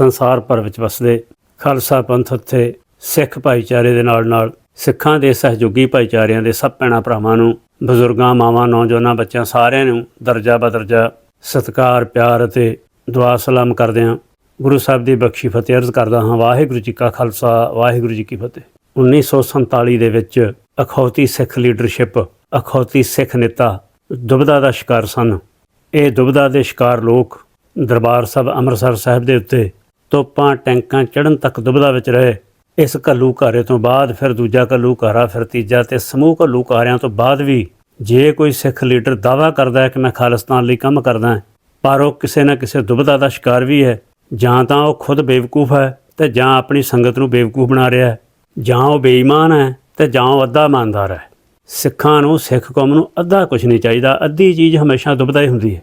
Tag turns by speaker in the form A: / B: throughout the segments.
A: ਸੰਸਾਰ ਭਰ ਵਿੱਚ ਵਸਦੇ ਖਾਲਸਾ ਪੰਥ ਉੱਤੇ ਸਿੱਖ ਭਾਈਚਾਰੇ ਦੇ ਨਾਲ ਨਾਲ ਸਿੱਖਾਂ ਦੇ ਸਹਿਯੋਗੀ ਭਾਈਚਾਰਿਆਂ ਦੇ ਸਭ ਭੈਣਾਂ ਭਰਾਵਾਂ ਨੂੰ, ਬਜ਼ੁਰਗਾਂ, ਮਾਵਾਂ, ਨੌਜਵਾਨਾਂ, ਬੱਚਿਆਂ ਸਾਰਿਆਂ ਨੂੰ ਦਰਜਾ ਬਦਰਜਾ ਸਤਿਕਾਰ, ਪਿਆਰ ਅਤੇ ਦੁਆ ਸਲਾਮ ਕਰਦੇ ਹਾਂ। ਗੁਰੂ ਸਾਹਿਬ ਦੀ ਬਖਸ਼ੀ ਫਤਿਹ ਅਰਜ਼ ਕਰਦਾ ਹਾਂ। ਵਾਹਿਗੁਰੂ ਜੀ ਕਾ ਖਾਲਸਾ, ਵਾਹਿਗੁਰੂ ਜੀ ਕੀ ਫਤਿਹ। 1947 ਦੇ ਵਿੱਚ ਅਖੌਤੀ ਸਿੱਖ ਲੀਡਰਸ਼ਿਪ, ਅਖੌਤੀ ਸਿੱਖ ਨੇਤਾ ਦੁਬਦਾ ਦਾ ਸ਼ਿਕਾਰ ਸਨ। ਇਹ ਦੁਬਦਾ ਦੇ ਸ਼ਿਕਾਰ ਲੋਕ ਦਰਬਾਰ ਸਾਹਿਬ ਅੰਮ੍ਰਿਤਸਰ ਸਾਹਿਬ ਦੇ ਉੱਤੇ ਤੋਪਾਂ ਟੈਂਕਾਂ ਚੜ੍ਹਨ ਤੱਕ ਦੁਬਦਾ ਵਿੱਚ ਰਹੇ। ਇਸ ਘੱਲੂ ਘਾਰੇ ਤੋਂ ਬਾਅਦ ਫਿਰ ਦੂਜਾ ਘੱਲੂ ਘਾਰਾ, ਫਿਰ ਤੀਜਾ ਤੇ ਸਮੂਹ ਘੱਲੂ ਘਾਰਿਆਂ ਤੋਂ ਬਾਅਦ ਵੀ ਜੇ ਕੋਈ ਸਿੱਖ ਲੀਡਰ ਦਾਵਾ ਕਰਦਾ ਹੈ ਕਿ ਮੈਂ ਖਾਲਿਸਤਾਨ ਲਈ ਕੰਮ ਕਰਦਾ ਪਰ ਉਹ ਕਿਸੇ ਨਾ ਕਿਸੇ ਦੁਬਦਾ ਦਾ ਸ਼ਿਕਾਰ ਵੀ ਹੈ, ਜਾਂ ਤਾਂ ਉਹ ਖੁਦ ਬੇਵਕੂਫ ਹੈ ਤੇ ਜਾਂ ਆਪਣੀ ਸੰਗਤ ਨੂੰ ਬੇਵਕੂਫ ਬਣਾ ਰਿਹਾ ਹੈ, ਜਾਂ ਉਹ ਬੇਈਮਾਨ ਹੈ ਤੇ ਜਾਂ ਉਹ ਅੱਧਾ ਇਮਾਨਦਾਰ ਹੈ। ਸਿੱਖਾਂ ਨੂੰ, ਸਿੱਖ ਕੌਮ ਨੂੰ ਅੱਧਾ ਕੁਝ ਨਹੀਂ ਚਾਹੀਦਾ, ਅੱਧੀ ਚੀਜ਼ ਹਮੇਸ਼ਾ ਦੁਬਦਾ ਹੀ ਹੁੰਦੀ ਹੈ।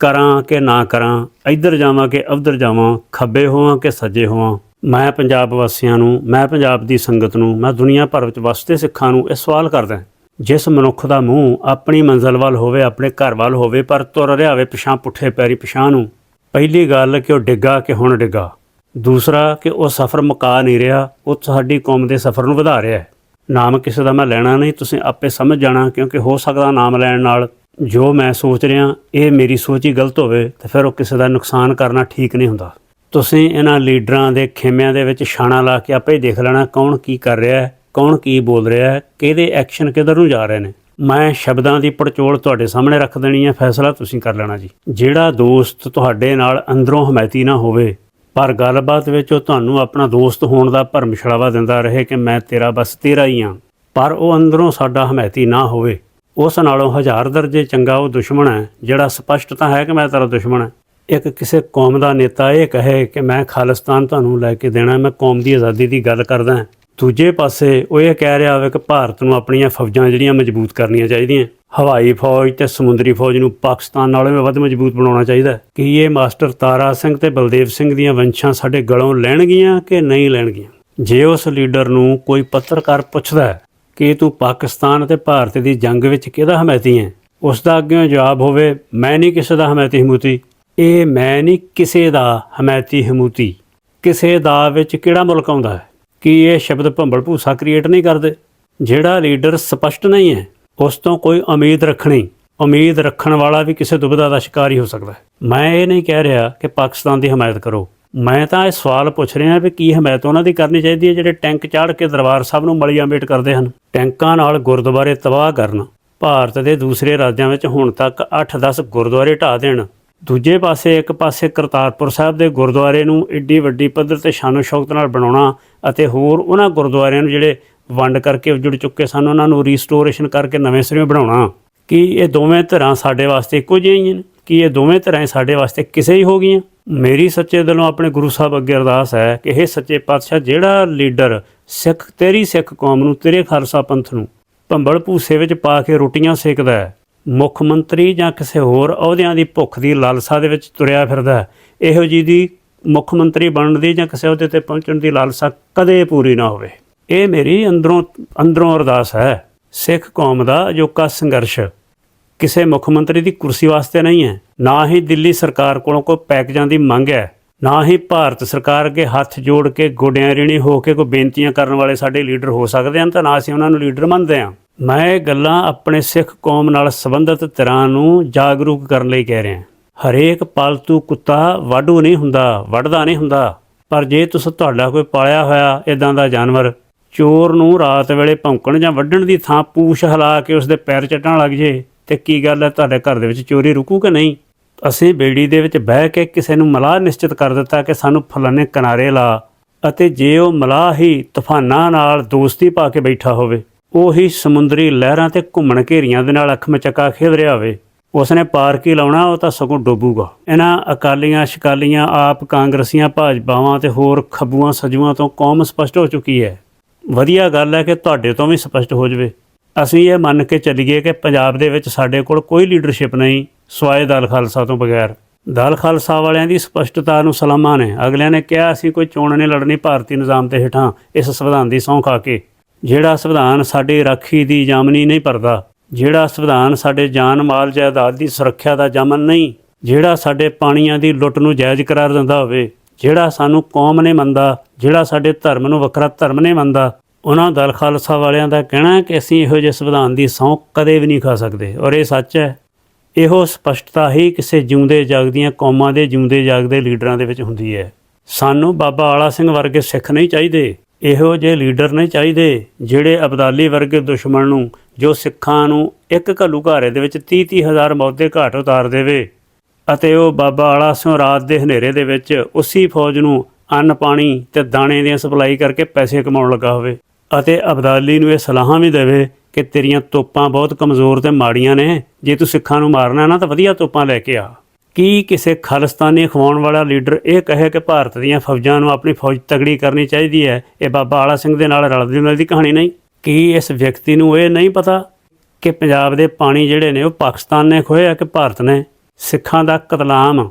A: ਕਰਾਂ ਕਿ ਨਾ ਕਰਾਂ, ਇੱਧਰ ਜਾਵਾਂ ਕਿ ਉੱਧਰ ਜਾਵਾਂ, ਖੱਬੇ ਹੋਵਾਂ ਕਿ ਸੱਜੇ ਹੋਵਾਂ, ਮੈਂ ਪੰਜਾਬ ਵਾਸੀਆਂ ਨੂੰ, ਮੈਂ ਪੰਜਾਬ ਦੀ ਸੰਗਤ ਨੂੰ, ਮੈਂ ਦੁਨੀਆ ਭਰ ਵਿੱਚ ਵਸਦੇ ਸਿੱਖਾਂ ਨੂੰ ਇਹ ਸਵਾਲ ਕਰਦਾ ਜਿਸ ਮਨੁੱਖ ਦਾ ਮੂੰਹ ਆਪਣੀ ਮੰਜ਼ਲ ਵੱਲ ਹੋਵੇ, ਆਪਣੇ ਘਰ ਵੱਲ ਹੋਵੇ, ਪਰ ਤੁਰ ਰਿਹਾ ਹੋਵੇ ਪਿਛਾਂ ਪੁੱਠੇ ਪੈਰੀ ਪਿਛਾਂ ਨੂੰ, ਪਹਿਲੀ ਗੱਲ ਕਿ ਉਹ ਡਿੱਗਾ ਕਿ ਹੁਣ ਡਿੱਗਾ। ਦੂਸਰਾ ਕਿ ਉਹ ਸਫ਼ਰ ਮੁਕਾ ਨਹੀਂ ਰਿਹਾ, ਉਹ ਸਾਡੀ ਕੌਮ ਦੇ ਸਫ਼ਰ ਨੂੰ ਵਧਾ ਰਿਹਾ ਹੈ। ਨਾਮ ਕਿਸੇ ਦਾ ਮੈਂ ਲੈਣਾ ਨਹੀਂ, ਤੁਸੀਂ ਆਪੇ ਸਮਝ ਜਾਣਾ ਕਿਉਂਕਿ ਹੋ ਸਕਦਾ ਨਾਮ ਲੈਣ ਨਾਲ ਜੋ ਮੈਂ ਸੋਚ ਰਿਹਾ, ਇਹ ਮੇਰੀ ਸੋਚ ਹੀ ਗਲਤ ਹੋਵੇ, ਤਾਂ ਫਿਰ ਉਹ ਕਿਸੇ ਦਾ ਨੁਕਸਾਨ ਕਰਨਾ ਠੀਕ ਨਹੀਂ ਹੁੰਦਾ। ਤੁਸੀਂ ਇਹਨਾਂ ਲੀਡਰਾਂ ਦੇ ਖੇਮਿਆਂ ਦੇ ਵਿੱਚ ਛਾਣਾ ਲਾ ਕੇ ਆਪੇ ਹੀ ਦੇਖ ਲੈਣਾ ਕੌਣ ਕੀ ਕਰ ਰਿਹਾ ਹੈ, ਕੌਣ ਕੀ ਬੋਲ ਰਿਹਾ ਹੈ, ਕਿਹਦੇ ਐਕਸ਼ਨ ਕਿੱਧਰ ਨੂੰ ਜਾ ਰਹੇ ਨੇ। ਮੈਂ ਸ਼ਬਦਾਂ ਦੀ ਪੜਚੋਲ ਤੁਹਾਡੇ ਸਾਹਮਣੇ ਰੱਖ ਦੇਣੀ ਹੈ, ਫੈਸਲਾ ਤੁਸੀਂ ਕਰ ਲੈਣਾ ਜੀ। ਜਿਹੜਾ ਦੋਸਤ ਤੁਹਾਡੇ ਨਾਲ ਅੰਦਰੋਂ ਹਮਾਇਤੀ ਨਾ ਹੋਵੇ, ਪਰ ਗੱਲਬਾਤ ਵਿੱਚ ਉਹ ਤੁਹਾਨੂੰ ਆਪਣਾ ਦੋਸਤ ਹੋਣ ਦਾ ਭਰਮ ਛੜਾਵਾ ਦਿੰਦਾ ਰਹੇ ਕਿ ਮੈਂ ਤੇਰਾ ਬਸ ਤੇਰਾ ਹੀ ਹਾਂ, ਪਰ ਉਹ ਅੰਦਰੋਂ ਸਾਡਾ ਹਮਾਇਤੀ ਨਾ ਹੋਵੇ। ਉਸ ਨਾਲੋਂ ਹਜ਼ਾਰ ਦਰਜੇ ਚੰਗਾ ਉਹ ਦੁਸ਼ਮਣ ਹੈ, ਜਿਹੜਾ ਸਪਸ਼ਟ ਤਾਂ ਹੈ ਕਿ ਮੈਂ ਤੇਰਾ ਦੁਸ਼ਮਣ ਹਾਂ। ਇੱਕ ਕਿਸੇ ਕੌਮ ਦਾ ਨੇਤਾ ਇਹ ਕਹੇ ਕਿ ਮੈਂ ਖਾਲਿਸਤਾਨ ਤੁਹਾਨੂੰ ਲੈ ਕੇ ਦੇਣਾ, ਮੈਂ ਕੌਮ ਦੀ ਆਜ਼ਾਦੀ ਦੀ ਗੱਲ ਕਰਦਾ ਹਾਂ। ਦੂਜੇ ਪਾਸੇ ਉਹ ਇਹ ਕਹਿ ਰਿਹਾ ਹੋਵੇ ਕਿ ਭਾਰਤ ਨੂੰ ਆਪਣੀਆਂ ਫੌਜਾਂ ਜਿਹੜੀਆਂ ਮਜ਼ਬੂਤ ਕਰਨੀਆਂ ਚਾਹੀਦੀਆਂ। ਹਵਾਈ ਫੌਜ ਤੇ ਸਮੁੰਦਰੀ ਫੌਜ ਨੂੰ ਪਾਕਿਸਤਾਨ ਨਾਲੋਂ ਵੀ ਵੱਧ ਮਜ਼ਬੂਤ ਬਣਾਉਣਾ ਚਾਹੀਦਾ ਕਿ ਇਹ ਮਾਸਟਰ ਤਾਰਾ ਸਿੰਘ ਤੇ ਬਲਦੇਵ ਸਿੰਘ ਦੀਆਂ ਵੰਸ਼ਾਂ ਸਾਡੇ ਗਲੋਂ ਲੈਣਗੀਆਂ ਕਿ ਨਹੀਂ ਲੈਣਗੀਆਂ? ਜੇ ਉਸ ਲੀਡਰ ਨੂੰ ਕੋਈ ਪੱਤਰਕਾਰ ਪੁੱਛਦਾ ਕਿ ਤੂੰ ਪਾਕਿਸਤਾਨ ਅਤੇ ਭਾਰਤ ਦੀ ਜੰਗ ਵਿੱਚ ਕਿਹਦਾ ਹਮਾਇਤੀ ਹੈ? ਉਸ ਦਾ ਅੱਗੇ ਜਵਾਬ ਹੋਵੇ, ਮੈਂ ਨਹੀਂ ਕਿਸੇ ਦਾ ਹਮਾਇਤੀ ਹਮੂਤੀ। ਇਹ ਮੈਂ ਨਹੀਂ ਕਿਸੇ ਦਾ ਹਮਾਇਤੀ ਹਮੂਤੀ। ਕਿਸੇ ਦਾ ਵਿੱਚ ਕਿਹੜਾ ਮੁਲਕ ਆਉਂਦਾ ਹੈ? ਕਿ ਇਹ ਸ਼ਬਦ ਭੰਬਲ ਭੂਸਾ ਕ੍ਰੀਏਟ ਨਹੀਂ ਕਰਦੇ? ਜਿਹੜਾ ਲੀਡਰ ਸਪਸ਼ਟ ਨਹੀਂ ਹੈ, ਉਸ ਤੋਂ ਕੋਈ ਉਮੀਦ ਰੱਖਣੀ। ਉਮੀਦ ਰੱਖਣ ਵਾਲਾ ਵੀ ਕਿਸੇ ਦੁਬਿਧਾ ਦਾ ਸ਼ਿਕਾਰ ਹੀ ਹੋ ਸਕਦਾ ਹੈ। ਮੈਂ ਇਹ ਨਹੀਂ ਕਹਿ ਰਿਹਾ ਕਿ ਪਾਕਿਸਤਾਨ ਦੀ ਹਮਾਇਤ ਕਰੋ। ਮੈਂ ਤਾਂ ਇਹ ਸਵਾਲ ਪੁੱਛ ਰਿਹਾ ਵੀ ਕੀ ਹਮਾਇਤ ਉਹਨਾਂ ਦੀ ਕਰਨੀ ਚਾਹੀਦੀ ਹੈ ਜਿਹੜੇ ਟੈਂਕ ਚਾੜ ਕੇ ਦਰਬਾਰ ਸਾਹਿਬ ਨੂੰ ਮਲੀਆਂ ਮੇਟ ਕਰਦੇ ਹਨ? ਟੈਂਕਾਂ ਨਾਲ ਗੁਰਦੁਆਰੇ ਤਬਾਹ ਕਰਨ। ਭਾਰਤ ਦੇ ਦੂਸਰੇ ਰਾਜਾਂ ਵਿੱਚ ਹੁਣ ਤੱਕ 8-10 ਗੁਰਦੁਆਰੇ ਢਾਹ ਦੇਣ। ਦੂਜੇ ਪਾਸੇ ਇੱਕ ਪਾਸੇ ਕਰਤਾਰਪੁਰ ਸਾਹਿਬ ਦੇ ਗੁਰਦੁਆਰੇ ਨੂੰ ਏਡੀ ਵੱਡੀ ਪੱਧਰ ਤੇ ਸ਼ਾਨੋ ਸ਼ੌਕਤ ਨਾਲ ਬਣਾਉਣਾ ਅਤੇ ਹੋਰ ਉਹਨਾਂ ਗੁਰਦੁਆਰਿਆਂ ਨੂੰ ਜਿਹੜੇ ਵੰਡ ਕਰਕੇ ਉਜੜ ਚੁੱਕੇ ਸਨ, ਉਹਨਾਂ ਨੂੰ ਰੀਸਟੋਰੇਸ਼ਨ ਕਰਕੇ ਨਵੇਂ ਸਿਰੇ ਬਣਾਉਣਾ। ਕਿ ਇਹ ਦੋਵੇਂ ਧਿਰਾਂ ਸਾਡੇ ਵਾਸਤੇ ਇੱਕੋ ਜਿਹੀਆਂ ਹੀ ਨੇ? ਕਿ ਇਹ ਦੋਵੇਂ ਧਿਰਾਂ ਸਾਡੇ ਵਾਸਤੇ ਕਿਸੇ ਹੀ ਹੋ ਗਈਆਂ? ਮੇਰੀ ਸੱਚੇ ਦਿਲੋਂ ਆਪਣੇ ਗੁਰੂ ਸਾਹਿਬ ਅੱਗੇ ਅਰਦਾਸ ਹੈ ਕਿ ਇਹ ਸੱਚੇ ਪਾਤਸ਼ਾਹ ਜਿਹੜਾ ਲੀਡਰ ਸਿੱਖ, ਤੇਰੀ ਸਿੱਖ ਕੌਮ ਨੂੰ, ਤੇਰੇ ਖਾਲਸਾ ਪੰਥ ਨੂੰ ਭੰਬਲ ਭੂਸੇ ਵਿੱਚ ਪਾ ਕੇ ਰੋਟੀਆਂ ਸੇਕਦਾ ਹੈ। ਮੁੱਖ ਮੰਤਰੀ ਜਾਂ ਕਿਸੇ ਹੋਰ ਅਹੁਦਿਆਂ ਦੀ ਭੁੱਖ ਦੀ ਲਾਲਸਾ ਦੇ ਵਿੱਚ ਤੁਰਿਆ ਫਿਰਦਾ ਹੈ। ਇਹੋ ਜੀ ਦੀ ਮੁੱਖ ਮੰਤਰੀ ਬਣਨ ਦੀ ਜਾਂ ਕਿਸੇ ਅਹੁਦੇ ਤੇ ਪਹੁੰਚਣ ਦੀ ਲਾਲਸਾ ਕਦੇ ਪੂਰੀ ਨਾ ਹੋਵੇ। ਇਹ ਮੇਰੀ ਅੰਦਰੋਂ ਅੰਦਰੋਂ ਅਰਦਾਸ ਹੈ। ਸਿੱਖ ਕੌਮ ਦਾ ਅਜੋਕਾ ਸੰਘਰਸ਼ ਕਿਸੇ ਮੁੱਖ ਮੰਤਰੀ ਦੀ ਕੁਰਸੀ ਵਾਸਤੇ ਨਹੀਂ ਹੈ। ਨਾ ਹੀ ਦਿੱਲੀ ਸਰਕਾਰ ਕੋਲੋਂ ਕੋਈ ਪੈਕੇਜਾਂ ਦੀ ਮੰਗ ਹੈ। ਨਾ ਹੀ ਭਾਰਤ ਸਰਕਾਰ ਅੱਗੇ ਹੱਥ ਜੋੜ ਕੇ ਗੋਡਿਆਂ ਰਿਣੀ ਹੋ ਕੇ ਕੋਈ ਬੇਨਤੀਆਂ ਕਰਨ ਵਾਲੇ ਸਾਡੇ ਲੀਡਰ ਹੋ ਸਕਦੇ ਹਨ ਤਾਂ ਨਾ ਅਸੀਂ ਉਹਨਾਂ ਨੂੰ ਲੀਡਰ ਮੰਨਦੇ ਹਾਂ। ਮੈਂ ਇਹ ਗੱਲਾਂ ਆਪਣੇ ਸਿੱਖ ਕੌਮ ਨਾਲ ਸੰਬੰਧਿਤ ਧਿਰਾਂ ਨੂੰ ਜਾਗਰੂਕ ਕਰਨ ਲਈ ਕਹਿ ਰਿਹਾ ਹਰੇਕ ਪਾਲਤੂ ਕੁੱਤਾ ਵਾਢੂ ਨਹੀਂ ਹੁੰਦਾ, ਵੱਢਦਾ ਨਹੀਂ ਹੁੰਦਾ। ਪਰ ਜੇ ਤੁਸੀਂ ਤੁਹਾਡਾ ਕੋਈ ਪਾਲਿਆ ਹੋਇਆ ਇਦਾਂ ਦਾ ਜਾਨਵਰ ਚੋਰ ਨੂੰ ਰਾਤ ਵੇਲੇ ਭੌਂਕਣ ਜਾਂ ਵੱਢਣ ਦੀ ਥਾਂ ਪੂਛ ਹਿਲਾ ਕੇ ਉਸਦੇ ਪੈਰ ਚੱਟਣ ਲੱਗ ਜੇ, ਤੇ ਕੀ ਗੱਲ ਹੈ? ਤੁਹਾਡੇ ਘਰ ਦੇ ਵਿੱਚ ਚੋਰੀ ਰੁਕੂ ਕਿ ਨਹੀਂ? ਅਸੀਂ ਬੇੜੀ ਦੇ ਵਿੱਚ ਬਹਿ ਕੇ ਕਿਸੇ ਨੂੰ ਮਲਾਹ ਨਿਸ਼ਚਿਤ ਕਰ ਦਿੱਤਾ ਕਿ ਸਾਨੂੰ ਫਲਾਣੇ ਕਿਨਾਰੇ ਲਾ ਅਤੇ ਜੇ ਉਹ ਮਲਾਹ ਹੀ ਤੂਫਾਨਾਂ ਨਾਲ ਦੋਸਤੀ ਪਾ ਕੇ ਬੈਠਾ ਹੋਵੇ, ਉਹੀ ਸਮੁੰਦਰੀ ਲਹਿਰਾਂ ਤੇ ਘੁੰਮਣ ਘੇਰੀਆਂ ਦੇ ਨਾਲ ਅੱਖ ਮਚਕਾ ਖੇਡ ਰਿਹਾ ਹੋਵੇ। ਉਸਨੇ ਪਾਰ ਕੀ ਲਾਉਣਾ, ਉਹ ਤਾਂ ਸਗੋਂ ਡੋਬੂਗਾ। ਇਹਨਾਂ ਅਕਾਲੀਆਂ ਸ਼ਿਕਾਲੀਆਂ, ਆਪ ਕਾਂਗਰਸੀਆਂ, ਭਾਜਪਾਵਾਂ ਤੇ ਹੋਰ ਖੱਬੂਆਂ ਸਜੂਆਂ ਤੋਂ ਕੌਮ ਸਪਸ਼ਟ ਹੋ ਚੁੱਕੀ ਹੈ। ਵਧੀਆ ਗੱਲ ਹੈ ਕਿ ਤੁਹਾਡੇ ਤੋਂ ਵੀ ਸਪਸ਼ਟ ਹੋ ਜਾਵੇ। ਅਸੀਂ ਇਹ ਮੰਨ ਕੇ ਚੱਲੀਏ ਕਿ ਪੰਜਾਬ ਦੇ ਵਿੱਚ ਸਾਡੇ ਕੋਲ ਕੋਈ ਲੀਡਰਸ਼ਿਪ ਨਹੀਂ। ਸਵਾਏ ਦਲ ਖਾਲਸਾ ਤੋਂ ਬਗੈਰ। ਦਲ ਖਾਲਸਾ ਵਾਲਿਆਂ ਦੀ ਸਪਸ਼ਟਤਾ ਨੂੰ ਸਲਾਮਾਂ ਨੇ ਅਗਲਿਆਂ ਨੇ ਕਿਹਾ ਅਸੀਂ ਕੋਈ ਚੋਣ ਨਹੀਂ ਲੜਨੀ ਭਾਰਤੀ ਨਿਜ਼ਾਮ ਦੇ ਹੇਠਾਂ, ਇਸ ਸੰਵਿਧਾਨ ਦੀ ਸਹੁੰ ਖਾ ਕੇ। ਜਿਹੜਾ ਸੰਵਿਧਾਨ ਸਾਡੇ ਰਾਖੀ ਦੀ ਜਾਮਨੀ ਨਹੀਂ ਭਰਦਾ, ਜਿਹੜਾ ਸੰਵਿਧਾਨ ਸਾਡੇ ਜਾਨ ਮਾਲ ਜਾਇਦਾਦ ਦੀ ਸੁਰੱਖਿਆ ਦਾ ਜਾਮਨ ਨਹੀਂ, ਜਿਹੜਾ ਸਾਡੇ ਪਾਣੀਆਂ ਦੀ ਲੁੱਟ ਨੂੰ ਜਾਇਜ਼ ਕਰਾਰ ਦਿੰਦਾ ਹੋਵੇ, ਜਿਹੜਾ ਸਾਨੂੰ ਕੌਮ ਨੇ ਮੰਨਦਾ, ਜਿਹੜਾ ਸਾਡੇ ਧਰਮ ਨੂੰ ਵੱਖਰਾ ਧਰਮ ਨੇ ਮੰਨਦਾ, ਉਹਨਾਂ ਦਲ ਖਾਲਸਾ ਵਾਲਿਆਂ ਦਾ ਕਹਿਣਾ ਕਿ ਅਸੀਂ ਇਹੋ ਜਿਹੇ ਸੰਵਿਧਾਨ ਦੀ ਸਹੁੰ ਕਦੇ ਵੀ ਨਹੀਂ ਖਾ ਸਕਦੇ। ਔਰ ਇਹ ਸੱਚ ਹੈ। ਇਹੋ ਸਪਸ਼ਟਤਾ ਹੀ ਕਿਸੇ ਜਿਉਂਦੇ ਜਾਗਦੀਆਂ ਕੌਮਾਂ ਦੇ ਜਿਉਂਦੇ ਜਾਗਦੇ ਲੀਡਰਾਂ ਦੇ ਵਿੱਚ ਹੁੰਦੀ ਹੈ। ਸਾਨੂੰ ਬਾਬਾ ਆਲਾ ਸਿੰਘ ਵਰਗੇ ਸਿੱਖ ਨਹੀਂ ਚਾਹੀਦੇ। ਇਹੋ ਜਿਹੇ ਲੀਡਰ ਨਹੀਂ ਚਾਹੀਦੇ ਜਿਹੜੇ ਅਬਦਾਲੀ ਵਰਗੇ ਦੁਸ਼ਮਣ ਨੂੰ, ਜੋ ਸਿੱਖਾਂ ਨੂੰ ਇੱਕ ਘੱਲੂ ਘਾਰੇ ਦੇ ਵਿੱਚ 30 30 ਹਜ਼ਾਰ ਮੌਤ ਦੇ ਘਾਟ ਉਤਾਰ ਦੇਵੇ ਅਤੇ ਉਹ ਬਾਬਾ ਆਲਾ ਸਿੰਘ ਰਾਤ ਦੇ ਹਨੇਰੇ ਦੇ ਵਿੱਚ ਉਸੇ ਫੌਜ ਨੂੰ ਅੰਨ, ਪਾਣੀ ਤੇ ਦਾਣੇ ਦੀਆਂ ਸਪਲਾਈ ਕਰਕੇ ਪੈਸੇ ਕਮਾਉਣ ਲੱਗਾ ਹੋਵੇ ਅਤੇ ਅਬਦਾਲੀ ਨੂੰ ਇਹ ਸਲਾਹਾਂ ਵੀ ਦੇਵੇ ਕਿ ਤੇਰੀਆਂ ਤੋਪਾਂ ਬਹੁਤ ਕਮਜ਼ੋਰ ਤੇ ਮਾੜੀਆਂ ਨੇ। ਜੇ ਤੂੰ ਸਿੱਖਾਂ ਨੂੰ ਮਾਰਨਾ ਨਾ ਤਾਂ ਵਧੀਆ ਤੋਪਾਂ ਲੈ ਕੇ ਆ। ਕੀ ਕਿਸੇ ਖਾਲਿਸਤਾਨੀ ਖਵਾਉਣ ਵਾਲਾ ਲੀਡਰ ਇਹ ਕਹੇ ਕਿ ਭਾਰਤ ਦੀਆਂ ਫੌਜਾਂ ਨੂੰ ਆਪਣੀ ਫੌਜ ਤਗੜੀ ਕਰਨੀ ਚਾਹੀਦੀ ਹੈ? ਇਹ ਬਾਬਾ ਆਲਾ ਸਿੰਘ ਦੇ ਨਾਲ ਰਲਦੀ ਮਿਲਦੀ ਕਹਾਣੀ ਨਹੀਂ। ਕੀ ਇਸ ਵਿਅਕਤੀ ਨੂੰ ਇਹ ਨਹੀਂ ਪਤਾ ਕਿ ਪੰਜਾਬ ਦੇ ਪਾਣੀ ਜਿਹੜੇ ਨੇ ਉਹ ਪਾਕਿਸਤਾਨ ਨੇ ਖੋਏ ਆ ਕਿ ਭਾਰਤ ਨੇ? ਸਿੱਖਾਂ ਦਾ ਕਤਲਾਮ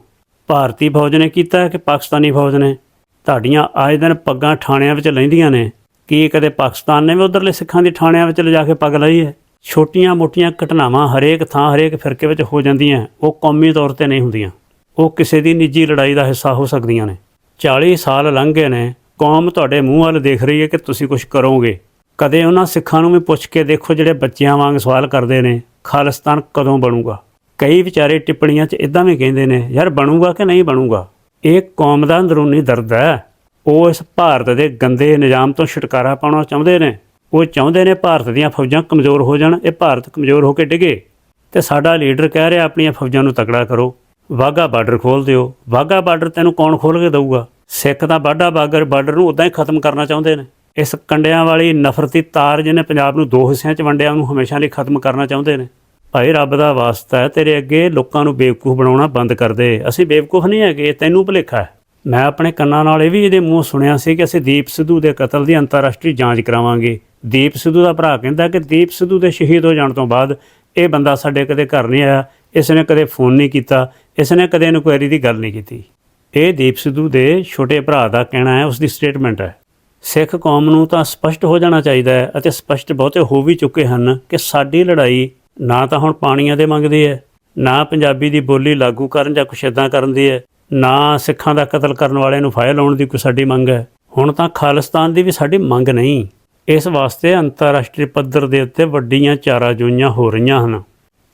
A: ਭਾਰਤੀ ਫੌਜ ਨੇ ਕੀਤਾ ਕਿ ਪਾਕਿਸਤਾਨੀ ਫੌਜ ਨੇ? ਤੁਹਾਡੀਆਂ ਆਏ ਦਿਨ ਪੱਗਾਂ ਥਾਣਿਆਂ ਵਿੱਚ ਲੈਂਦੀਆਂ ਨੇ। ਕੀ ਕਦੇ ਪਾਕਿਸਤਾਨ ਨੇ ਵੀ ਉਧਰਲੇ ਸਿੱਖਾਂ ਦੇ ਥਾਣਿਆਂ ਵਿੱਚ ਲਿਜਾ ਕੇ ਪੱਗ ਲਾਈ ਹੈ? ਛੋਟੀਆਂ-ਮੋਟੀਆਂ ਘਟਨਾਵਾਂ ਹਰੇਕ ਥਾਂ, ਹਰੇਕ ਫਿਰਕੇ ਵਿੱਚ ਹੋ ਜਾਂਦੀਆਂ ਉਹ ਕੌਮੀ ਤੌਰ ਤੇ ਨਹੀਂ ਹੁੰਦੀਆਂ। ਉਹ ਕਿਸੇ ਦੀ ਨਿੱਜੀ ਲੜਾਈ ਦਾ ਹਿੱਸਾ ਹੋ ਸਕਦੀਆਂ ਨੇ। 40 ਸਾਲ ਲੰਘ ਗਏ ਨੇ। ਕੌਮ ਤੁਹਾਡੇ ਮੂੰਹ ਵੱਲ ਦੇਖ ਰਹੀ ਹੈ ਕਿ ਤੁਸੀਂ ਕੁਝ ਕਰੋਗੇ। ਕਦੇ ਉਹਨਾਂ ਸਿੱਖਾਂ ਨੂੰ ਵੀ ਪੁੱਛ ਕੇ ਦੇਖੋ ਜਿਹੜੇ ਬੱਚਿਆਂ ਵਾਂਗ ਸਵਾਲ ਕਰਦੇ ਨੇ, ਖਾਲਿਸਤਾਨ ਕਦੋਂ ਬਣੂਗਾ? ਕਈ ਵਿਚਾਰੇ ਟਿੱਪਣੀਆਂ 'ਚ ਇਦਾਂ ਵੀ ਕਹਿੰਦੇ ਨੇ, ਯਾਰ ਬਣੂਗਾ ਕਿ ਨਹੀਂ ਬਣੂਗਾ? ਇਹ ਕੌਮ ਦਾ ਅੰਦਰੂਨੀ ਦਰਦ ਹੈ। ਉਹ ਇਸ ਭਾਰਤ ਦੇ ਗੰਦੇ ਨਿਜ਼ਾਮ ਤੋਂ ਛੁਟਕਾਰਾ ਪਾਉਣਾ ਚਾਹੁੰਦੇ ਨੇ। ਉਹ ਚਾਹੁੰਦੇ ਨੇ ਭਾਰਤ ਦੀਆਂ ਫੌਜਾਂ ਕਮਜ਼ੋਰ ਹੋ ਜਾਣ, ਇਹ ਭਾਰਤ ਕਮਜ਼ੋਰ ਹੋ ਕੇ ਡਿੱਗੇ। ਤੇ ਸਾਡਾ ਲੀਡਰ ਕਹਿ ਰਿਹਾ ਆਪਣੀਆਂ ਫੌਜਾਂ ਨੂੰ ਤਕੜਾ ਕਰੋ। ਵਾਹਗਾ ਬਾਰਡਰ ਖੋਲ ਦਿਓ। ਵਾਹਗਾ ਬਾਰਡਰ ਤੈਨੂੰ ਕੌਣ ਖੋਲ ਕੇ ਦਊਗਾ? ਸਿੱਖ ਤਾਂ ਬਾਡਾ ਬਾਗਰ ਬਾਰਡਰ ਨੂੰ ਉਦਾਂ ਹੀ ਖਤਮ ਕਰਨਾ ਚਾਹੁੰਦੇ ਨੇ। ਇਸ ਕੰਡਿਆਂ ਵਾਲੀ ਨਫ਼ਰਤੀ ਤਾਰ ਜਿਹਨੇ ਪੰਜਾਬ ਨੂੰ ਦੋ ਹਿੱਸਿਆਂ 'ਚ ਵੰਡਿਆ, ਉਹਨੂੰ ਹਮੇਸ਼ਾ ਲਈ ਖਤਮ ਕਰਨਾ ਚਾਹੁੰਦੇ ਨੇ। ਭਾਈ ਰੱਬ ਦਾ ਵਾਸਤਾ ਹੈ, ਤੇਰੇ ਅੱਗੇ ਲੋਕਾਂ ਨੂੰ ਬੇਵਕੂਫ ਬਣਾਉਣਾ ਬੰਦ ਕਰ ਦੇ। ਅਸੀਂ ਬੇਵਕੂਫ ਨਹੀਂ ਹੈਗੇ ਇਹ ਤੈਨੂੰ ਭੁਲੇਖਾ ਹੈ। ਮੈਂ ਆਪਣੇ ਕੰਨਾਂ ਨਾਲ ਇਹ ਵੀ ਇਹਦੇ ਮੂੰਹ ਸੁਣਿਆ ਸੀ ਕਿ ਅਸੀਂ ਦੀਪ ਸਿੱਧੂ ਦੇ ਕਤਲ ਦੀ ਅੰਤਰਰਾਸ਼ਟਰੀ ਜਾਂਚ ਕਰਾਵਾਂਗੇ। ਦੀਪ ਸਿੱਧੂ ਦਾ ਭਰਾ ਕਹਿੰਦਾ ਕਿ ਦੀਪ ਸਿੱਧੂ ਦੇ ਸ਼ਹੀਦ ਹੋ ਜਾਣ ਤੋਂ ਬਾਅਦ ਇਹ ਬੰਦਾ ਸਾਡੇ ਕਦੇ ਘਰ ਨਹੀਂ ਆਇਆ ਇਸ ਨੇ ਕਦੇ ਫੋਨ ਨਹੀਂ ਕੀਤਾ ਇਸ ਨੇ ਕਦੇ ਇਨਕੁਆਇਰੀ ਦੀ ਗੱਲ ਨਹੀਂ ਕੀਤੀ। ਇਹ ਦੀਪ ਸਿੱਧੂ ਦੇ ਛੋਟੇ ਭਰਾ ਦਾ ਕਹਿਣਾ ਹੈ ਉਸ ਦੀ ਸਟੇਟਮੈਂਟ ਹੈ। ਸਿੱਖ ਕੌਮ ਨੂੰ ਤਾਂ ਸਪਸ਼ਟ ਹੋ ਜਾਣਾ ਚਾਹੀਦਾ ਹੈ ਅਤੇ ਸਪਸ਼ਟ ਬਹੁਤੇ ਹੋ ਵੀ ਚੁੱਕੇ ਹਨ ਕਿ ਸਾਡੀ ਲੜਾਈ ਨਾ ਤਾਂ ਹੁਣ ਪਾਣੀਆਂ ਦੇ ਮੰਗਦੀ ਹੈ, ਨਾ ਪੰਜਾਬੀ ਦੀ ਬੋਲੀ ਲਾਗੂ ਕਰਨ ਜਾਂ ਕੁਛ ਇਦਾਂ ਕਰਨ ਦੀ ਹੈ। ਨਾ ਸਿੱਖਾਂ ਦਾ ਕਤਲ ਕਰਨ ਵਾਲਿਆਂ ਨੂੰ ਫਾਇਲ ਲਾਉਣ ਦੀ ਕੋਈ ਸਾਡੀ ਮੰਗ ਹੈ। ਹੁਣ ਤਾਂ ਖਾਲਿਸਤਾਨ ਦੀ ਵੀ ਸਾਡੀ ਮੰਗ ਨਹੀਂ। ਇਸ ਵਾਸਤੇ ਅੰਤਰਰਾਸ਼ਟਰੀ ਪੱਧਰ ਦੇ ਉੱਤੇ ਵੱਡੀਆਂ ਚਾਰਾਜੋਈਆਂ ਹੋ ਰਹੀਆਂ ਹਨ।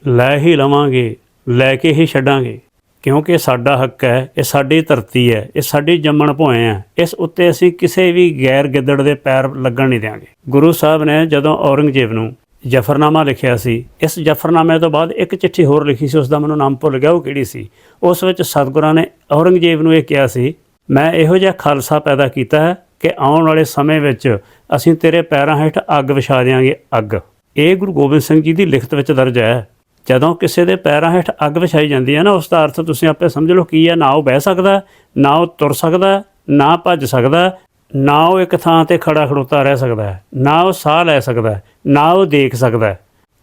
A: ਲੈ ਹੀ ਲਵਾਂਗੇ, ਲੈ ਕੇ ਹੀ ਛੱਡਾਂਗੇ। ਕਿਉਂਕਿ ਸਾਡਾ ਹੱਕ ਹੈ, ਇਹ ਸਾਡੀ ਧਰਤੀ ਹੈ, ਇਹ ਸਾਡੀ ਜੰਮਣ ਭੋਏ ਹੈ। ਇਸ ਉੱਤੇ ਅਸੀਂ ਕਿਸੇ ਵੀ ਗੈਰ ਗਿੱਦੜ ਦੇ ਪੈਰ ਲੱਗਣ ਨਹੀਂ ਦਿਆਂਗੇ। ਗੁਰੂ ਸਾਹਿਬ ਨੇ ਜਦੋਂ ਔਰੰਗਜ਼ੇਬ ਨੂੰ ਜਫਰਨਾਮਾ ਲਿਖਿਆ ਸੀ। ਇਸ ਜਫਰਨਾਮੇ ਤੋਂ ਬਾਅਦ ਇੱਕ ਚਿੱਠੀ ਹੋਰ ਲਿਖੀ ਸੀ ਉਸ ਦਾ ਮੈਨੂੰ ਨਾਮ ਭੁੱਲ ਗਿਆ, ਉਹ ਕਿਹੜੀ ਸੀ? ਉਸ ਵਿੱਚ ਸਤਿਗੁਰਾਂ ਨੇ ਔਰੰਗਜ਼ੇਬ ਨੂੰ ਇਹ ਕਿਹਾ ਸੀ, ਮੈਂ ਇਹੋ ਜਿਹਾ ਖਾਲਸਾ ਪੈਦਾ ਕੀਤਾ ਹੈ ਕਿ ਆਉਣ ਵਾਲੇ ਸਮੇਂ ਵਿੱਚ ਅਸੀਂ ਤੇਰੇ ਪੈਰਾਂ ਹੇਠ ਅੱਗ ਵਿਛਾ ਦਿਆਂਗੇ, ਅੱਗ। ਇਹ ਗੁਰੂ ਗੋਬਿੰਦ ਸਿੰਘ ਜੀ ਦੀ ਲਿਖਤ ਵਿੱਚ ਦਰਜ ਹੈ। ਜਦੋਂ ਕਿਸੇ ਦੇ ਪੈਰਾਂ ਹੇਠ ਅੱਗ ਵਿਛਾਈ ਜਾਂਦੀ ਹੈ ਨਾ, ਉਸ ਦਾ ਅਰਥ ਤੁਸੀਂ ਆਪੇ ਸਮਝ ਲਓ ਕੀ ਹੈ। ਨਾ ਉਹ ਬਹਿ ਸਕਦਾ, ਨਾ ਉਹ ਤੁਰ ਸਕਦਾ, ਨਾ ਭੱਜ ਸਕਦਾ ਨਾ ਉਹ ਇੱਕ ਥਾਂ ਤੇ ਖੜਾ ਖੜੋਤਾ ਰਹਿ ਸਕਦਾ ਹੈ, ਨਾ ਉਹ ਸਾਹ ਲੈ ਸਕਦਾ ਹੈ, ਨਾ ਉਹ ਦੇਖ ਸਕਦਾ ਹੈ।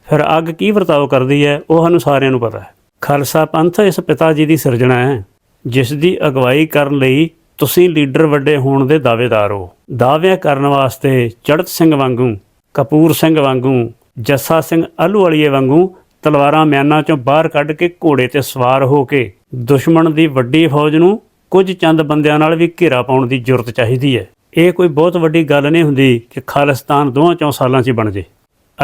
A: ਫਿਰ ਅੱਗ ਕੀ ਵਰਤਾਓ ਕਰਦੀ ਹੈ, ਉਹ ਸਾਨੂੰ ਸਾਰਿਆਂ ਨੂੰ ਪਤਾ ਹੈ। ਖਾਲਸਾ ਪੰਥ ਇਸ ਪਿਤਾ ਜੀ ਦੀ ਸਿਰਜਣਾ ਹੈ, ਜਿਸ ਦੀ ਅਗਵਾਈ ਕਰਨ ਲਈ ਤੁਸੀਂ ਲੀਡਰ ਵੱਡੇ ਹੋਣ ਦੇ ਦਾਅਵੇਦਾਰ ਹੋ। ਦਾਅਵਿਆਂ ਕਰਨ ਵਾਸਤੇ ਚੜਤ ਸਿੰਘ ਵਾਂਗੂ, ਕਪੂਰ ਸਿੰਘ ਵਾਂਗੂ, ਜੱਸਾ ਸਿੰਘ ਆਲੂਵਾਲੀਏ ਵਾਂਗੂ ਤਲਵਾਰਾਂ ਮਿਆਨਾਂ ਚੋਂ ਬਾਹਰ ਕੱਢ ਕੇ ਘੋੜੇ ਤੇ ਸਵਾਰ ਹੋ ਕੇ ਦੁਸ਼ਮਣ ਦੀ ਵੱਡੀ ਫੌਜ ਨੂੰ ਕੁਝ ਚੰਦ ਬੰਦਿਆਂ ਨਾਲ ਵੀ ਘੇਰਾ ਪਾਉਣ ਦੀ ਜ਼ਰੂਰਤ ਚਾਹੀਦੀ ਹੈ। ਇਹ ਕੋਈ ਬਹੁਤ ਵੱਡੀ ਗੱਲ ਨਹੀਂ ਹੁੰਦੀ ਕਿ ਖਾਲਿਸਤਾਨ ਦੋਹਾਂ ਚੌਂ ਸਾਲਾਂ 'ਚ ਹੀ ਬਣ ਜੇ।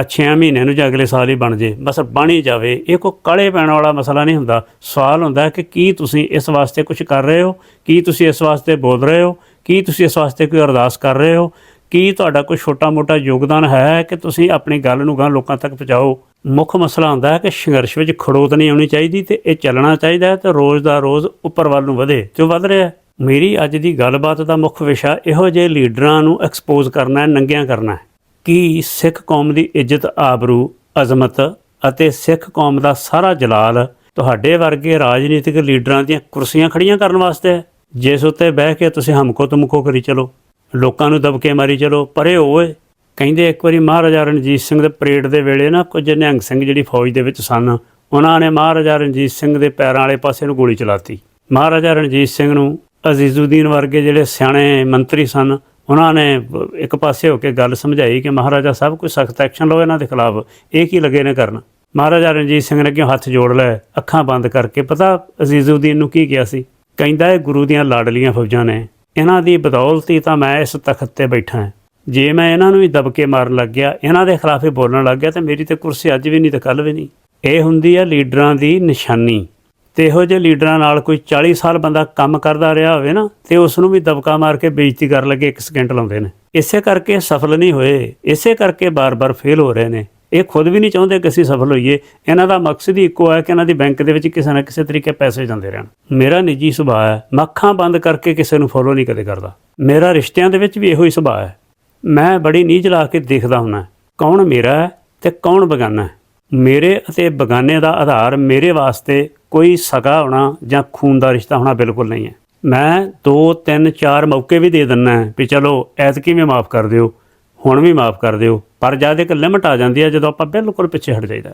A: ਅੱਛਿਆਂ ਮਹੀਨਿਆਂ ਨੂੰ ਜਾਂ ਅਗਲੇ ਸਾਲ ਹੀ ਬਣ ਜੇ। ਬਸ ਬਣ ਹੀ ਜਾਵੇ। ਇਹ ਕੋਈ ਕਾਲੇ ਪੈਣ ਵਾਲਾ ਮਸਲਾ ਨਹੀਂ ਹੁੰਦਾ। ਸਵਾਲ ਹੁੰਦਾ ਕਿ ਕੀ ਤੁਸੀਂ ਇਸ ਵਾਸਤੇ ਕੁਝ ਕਰ ਰਹੇ ਹੋ? ਕੀ ਤੁਸੀਂ ਇਸ ਵਾਸਤੇ ਬੋਲ ਰਹੇ ਹੋ? ਕੀ ਤੁਸੀਂ ਇਸ ਵਾਸਤੇ ਕੋਈ ਅਰਦਾਸ ਕਰ ਰਹੇ ਹੋ? ਕੀ ਤੁਹਾਡਾ ਕੋਈ ਛੋਟਾ-ਮੋਟਾ ਯੋਗਦਾਨ ਹੈ ਕਿ ਤੁਸੀਂ ਆਪਣੀ ਗੱਲ ਨੂੰ ਗਾਂ ਲੋਕਾਂ ਤੱਕ ਪਹੁੰਚਾਓ? ਮੁੱਖ ਮਸਲਾ ਹੁੰਦਾ ਹੈ ਕਿ ਸੰਘਰਸ਼ ਵਿੱਚ ਖੜੋਤ ਨਹੀਂ ਆਉਣੀ ਚਾਹੀਦੀ ਤੇ ਇਹ ਚੱਲਣਾ ਚਾਹੀਦਾ ਹੈ ਤੇ ਰੋਜ਼ ਦਾ ਰੋਜ਼ ਉੱਪਰ ਵੱਲ ਨੂੰ ਵਧੇ। ਤੇ ਉਹ ਵਧ ਰਿਹਾ ਹੈ। ਮੇਰੀ ਅੱਜ ਦੀ ਗੱਲਬਾਤ ਦਾ ਮੁੱਖ ਵਿਸ਼ਾ ਇਹੋ ਜਿਹੇ ਲੀਡਰਾਂ ਨੂੰ ਐਕਸਪੋਜ਼ ਕਰਨਾ ਹੈ, ਨੰਗਿਆਂ ਕਰਨਾ ਹੈ। ਕਿ ਸਿੱਖ ਕੌਮ ਦੀ ਇੱਜ਼ਤ, ਆਬਰੂ, ਅਜ਼ਮਤ ਅਤੇ ਸਿੱਖ ਕੌਮ ਦਾ ਸਾਰਾ ਜਲਾਲ ਤੁਹਾਡੇ ਵਰਗੇ ਰਾਜਨੀਤਿਕ ਲੀਡਰਾਂ ਦੀਆਂ ਕੁਰਸੀਆਂ ਖੜੀਆਂ ਕਰਨ ਵਾਸਤੇ ਹੈ? ਜਿਸ ਉੱਤੇ ਬਹਿ ਕੇ ਤੁਸੀਂ ਹਮਕੋ ਤੁਮਕੋ ਕਰੀ ਚਲੋ, ਲੋਕਾਂ ਨੂੰ ਦਬਕੇ ਮਾਰੀ ਚਲੋ, ਪਰੇ ਓਏ। ਕਹਿੰਦੇ ਇੱਕ ਵਾਰੀ ਮਹਾਰਾਜਾ ਰਣਜੀਤ ਸਿੰਘ ਦੇ ਪਰੇਡ ਦੇ ਵੇਲੇ ਨਾ ਕੁਝ ਨਿਹੰਗ ਸਿੰਘ ਜਿਹੜੀ ਫੌਜ ਦੇ ਵਿੱਚ ਸਨ, ਉਹਨਾਂ ਨੇ ਮਹਾਰਾਜਾ ਰਣਜੀਤ ਸਿੰਘ ਦੇ ਪੈਰਾਂ ਵਾਲੇ ਪਾਸੇ ਨੂੰ ਗੋਲੀ ਚਲਾਤੀ। ਮਹਾਰਾਜਾ ਰਣਜੀਤ ਸਿੰਘ ਨੂੰ ਅਜ਼ੀਜ਼ੁਦੀਨ ਵਰਗੇ ਜਿਹੜੇ ਸਿਆਣੇ ਮੰਤਰੀ ਸਨ, ਉਹਨਾਂ ਨੇ ਇੱਕ ਪਾਸੇ ਹੋ ਕੇ ਗੱਲ ਸਮਝਾਈ ਕਿ ਮਹਾਰਾਜਾ ਸਾਹਿਬ ਕੋਈ ਸਖਤ ਐਕਸ਼ਨ ਲਓ, ਇਹਨਾਂ ਦੇ ਖਿਲਾਫ ਇਹ ਕੀ ਲੱਗੇ ਨੇ ਕਰਨ। ਮਹਾਰਾਜਾ ਰਣਜੀਤ ਸਿੰਘ ਨੇ ਕਿਉਂ ਹੱਥ ਜੋੜ ਲਏ, ਅੱਖਾਂ ਬੰਦ ਕਰਕੇ। ਪਤਾ ਅਜ਼ੀਜ਼ੁਦੀਨ ਨੂੰ ਕੀ ਕਿਹਾ ਸੀ? ਕਹਿੰਦਾ, ਇਹ ਗੁਰੂ ਦੀਆਂ ਲਾਡਲੀਆਂ ਫੌਜਾਂ ਨੇ। ਇਹਨਾਂ ਦੀ ਬਦੌਲਤ ਹੀ ਤਾਂ ਮੈਂ ਇਸ ਤਖਤ ਤੇ ਬੈਠਾ ਹਾਂ। ਜੇ ਮੈਂ ਇਹਨਾਂ ਨੂੰ ਵੀ ਦਬਕੇ ਮਾਰਨ ਲੱਗ ਗਿਆ, ਇਹਨਾਂ ਦੇ ਖਿਲਾਫ ਹੀ ਬੋਲਣ ਲੱਗ ਗਿਆ, ਤੇ ਮੇਰੀ ਤੇ ਕੁਰਸੀ ਅੱਜ ਵੀ ਨਹੀਂ ਤੇ ਕੱਲ ਵੀ ਨਹੀਂ। ਇਹ ਹੁੰਦੀ ਹੈ ਲੀਡਰਾਂ ਦੀ ਨਿਸ਼ਾਨੀ। ਤੇ ਇਹੋ ਜਿਹੇ ਲੀਡਰਾਂ ਨਾਲ ਕੋਈ 40 ਸਾਲ ਬੰਦਾ ਕੰਮ ਕਰਦਾ ਰਿਹਾ ਹੋਵੇ ਨਾ, ਤੇ ਉਸ ਨੂੰ ਵੀ ਦਬਕਾ ਮਾਰ ਕੇ ਬੇਇੱਜ਼ਤੀ ਕਰਨ ਲੱਗੇ ਇੱਕ ਸਕਿੰਟ ਲਾਉਂਦੇ ਨੇ। ਇਸੇ ਕਰਕੇ ਸਫਲ ਨਹੀਂ ਹੋਏ, ਇਸੇ ਕਰਕੇ ਬਾਰ-ਬਾਰ ਫੇਲ ਹੋ ਰਹੇ ਨੇ। ਇਹ ਖੁਦ ਵੀ ਨਹੀਂ ਚਾਹੁੰਦੇ ਕਿ ਅਸੀਂ ਸਫਲ ਹੋਈਏ। ਇਹਨਾਂ ਦਾ ਮਕਸਦ ਹੀ ਇੱਕੋ ਹੈ ਕਿ ਇਹਨਾਂ ਦੀ ਬੈਂਕ ਦੇ ਵਿੱਚ ਕਿਸੇ ਨਾ ਕਿਸੇ ਤਰੀਕੇ ਪੈਸੇ ਜਾਂਦੇ ਰਹਿਣ। ਮੇਰਾ ਨਿੱਜੀ ਸੁਭਾਅ ਹੈ ਮੱਖਾਂ ਬੰਦ ਕਰਕੇ ਕਿਸੇ ਨੂੰ ਫੋਲੋ ਨਹੀਂ ਕਦੇ ਕਰਦਾ। ਮੇਰਾ ਰਿਸ਼ਤਿਆਂ ਦੇ ਵਿੱਚ ਵੀ ਇਹੋ ਹੀ ਸੁਭਾਅ ਹੈ। ਮੈਂ ਬੜੀ ਨੀਝ ਲਾ ਕੇ ਦੇਖਦਾ ਹੁੰਨਾ ਕੌਣ ਮੇਰਾ ਹੈ ਤੇ ਕੌਣ ਬਗਾਨਾ ਹੈ। ਮੇਰੇ ਅਤੇ ਬਗਾਨੇ ਦਾ ਆਧਾਰ ਮੇਰੇ ਵਾਸਤੇ ਕੋਈ ਸਗਾ ਹੋਣਾ ਜਾਂ ਖੂਨ ਦਾ ਰਿਸ਼ਤਾ ਹੋਣਾ ਬਿਲਕੁਲ ਨਹੀਂ ਹੈ। ਮੈਂ 2 3 4 ਮੌਕੇ ਵੀ ਦੇ ਦਿੰਨਾ ਹੈ ਵੀ ਚਲੋ ਐਤਕੀ ਵੀ ਮਾਫ ਕਰ ਦਿਓ, ਹੁਣ ਵੀ ਮਾਫ ਕਰ ਦਿਓ, ਪਰ ਜਦ ਇੱਕ ਲਿਮਟ ਆ ਜਾਂਦੀ ਹੈ ਜਦੋਂ ਆਪਾਂ ਬਿਲਕੁਲ ਪਿੱਛੇ ਹਟ ਜਾਈਦਾ